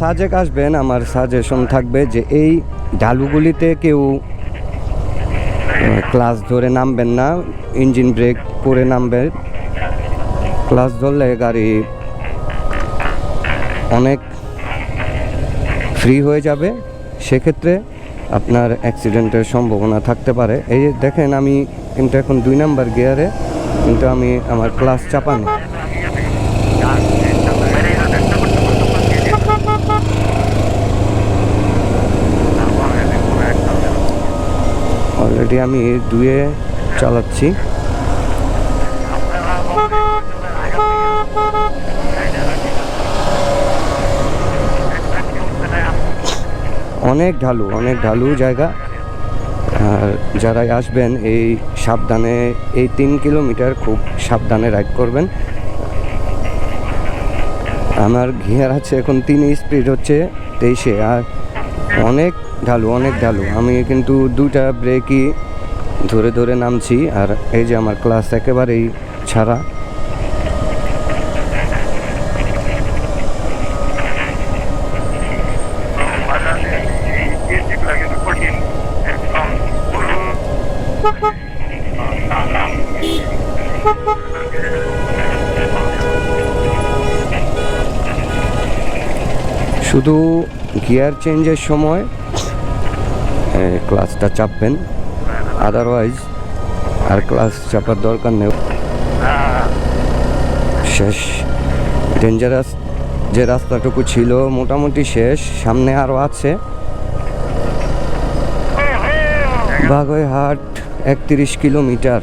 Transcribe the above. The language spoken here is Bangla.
সাজেক আসবেন, আমার সাজেশন থাকবে যে এই ঢালুগুলিতে কেউ ক্লাস ধরে নামবেন না, ইঞ্জিন ব্রেক করে নামবেন ক্লাস ধরলে গাড়ি অনেক ফ্রি হয়ে যাবে। সেক্ষেত্রে আপনার অ্যাক্সিডেন্টের সম্ভাবনা থাকতে পারে। এই দেখেন আমি কিন্তু এখন দুই নাম্বার গিয়ারে, কিন্তু আমি আমার ক্লাস চাপানো। অলরেডি আমি দুয়ে চালাচ্ছি। অনেক ঢালু অনেক ঢালু জায়গা। আর যারাই আসবেন এই সাবধানে, এই তিন কিলোমিটার খুব সাবধানে রাইড করবেন। আমার ঘিয়ার আছে এখন তিন স্পিড হচ্ছে তেইশে, আর অনেক ঢালু অনেক ঢালু। আমি কিন্তু দুইটা ব্রেকই ধরে ধরে নামছি আর এই যে আমার ক্লাস একেবারেই ছাড়া। শুধু গিয়ার চেঞ্জের সময় ক্লাসটা চাপবেন। আদারওয়াইজ আর ক্লাস চাপার দরকার নেই। শেষ। ডেঞ্জারাস যে রাস্তাটুকু ছিল মোটামুটি শেষ, সামনে আরও আছে। বাগৈহাট একত্রিশ কিলোমিটার।